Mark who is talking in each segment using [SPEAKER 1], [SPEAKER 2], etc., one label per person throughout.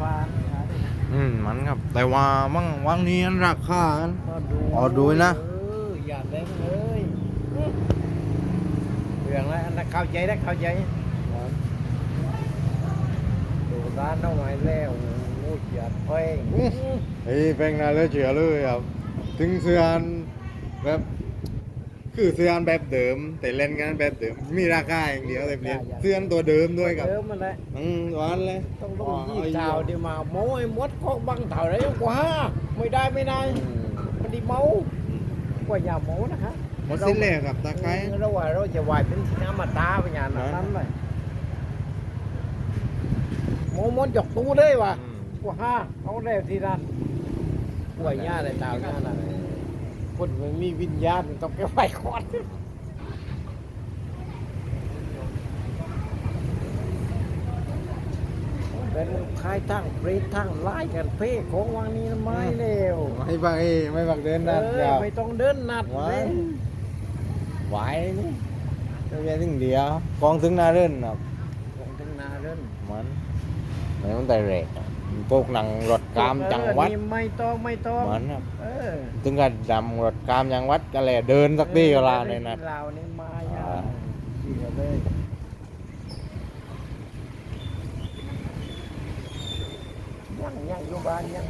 [SPEAKER 1] พานหาได้
[SPEAKER 2] อืมมันครับ แต่ว่าวังวังนี้อันราคาอัน
[SPEAKER 1] ก็ดู
[SPEAKER 2] อ๋อดูนะ
[SPEAKER 1] เอออย่าเล่นเลยเรื่องอะไรอันนั้นเข้าใจได้เข้าใจดูร้านเอาไว้แล้วโอ้ยอย่าเพ่ง
[SPEAKER 2] เฮ้ยเป็นนาเลยเฉือเลยครับถึงเสื้ออันแบบ คือเสื้ออันแบบเดิม แต่เล่นกันแบบเดิม มีราคาอย่างเดียวแต่เปลี่ยนเสื้ออันตัวเดิมด้วยครับ
[SPEAKER 1] เดิมมันแหละ
[SPEAKER 2] อืมหวานเลย
[SPEAKER 1] ต้องต้องยี่เจ้าดีมาโม้ไอ้มดก็บังเท่าไรกว่าไม่ได้ไม่ได้มันดีเมากว่าอย่าโม้นะคะ
[SPEAKER 2] หมดสิ้นเลยครับตะไคร้
[SPEAKER 1] เราว่าเราจะไหวเป็นสิน้ำมาตาไปอย่างนั้นเลยโม้มดหยกตู้เลยว่ะ
[SPEAKER 2] อืม
[SPEAKER 1] กว่าห้าเอาได้ที่นั่นกว่าย่าได้ตาวย่านั่น คนมันมีวิญญาณต้องไปไหวคอนเป็นคายทั้งเปรตทั้งไล่กันเพ่ของวังนี้ไม่เร็ว
[SPEAKER 2] ไม่บักเอ้ไม่บักเดินนัด
[SPEAKER 1] เอ
[SPEAKER 2] ค
[SPEAKER 1] อ
[SPEAKER 2] รับ
[SPEAKER 1] ไม่ต้องเดินนัด
[SPEAKER 2] ไหว
[SPEAKER 1] เลย
[SPEAKER 2] ไหวนี่เจ้าแย่ถึงเดียวกองถึงหนาเดินครับ
[SPEAKER 1] ลงถึงนาเดิน
[SPEAKER 2] มันไม่ต้องแต่เรกอะ พวกหนังรถกามจังหวัด
[SPEAKER 1] เออนี่ไม่ต้องไม่ต้อง
[SPEAKER 2] มันครับ
[SPEAKER 1] เออ
[SPEAKER 2] ถึงกับดำรถกามจังหวัดก็เลยเดินสักทีก็ลาในนัด
[SPEAKER 1] เรานี่มา
[SPEAKER 2] อ่า
[SPEAKER 1] ยาเสียเลยยังยังอยู่บ้านยัง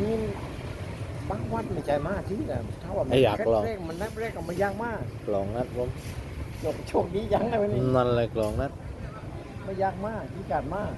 [SPEAKER 1] นี่บางวัดไม่ใช่มาที่แต่ถ้าว่ามัน
[SPEAKER 2] ไอ้อยากลอง
[SPEAKER 1] แรกๆมันนับแรกก็มันยังมาก
[SPEAKER 2] กลองนัดผม
[SPEAKER 1] โชคดียังไงวันนี้
[SPEAKER 2] นั่นเลยกลองนัด
[SPEAKER 1] ไม่ยากมากที่การมาก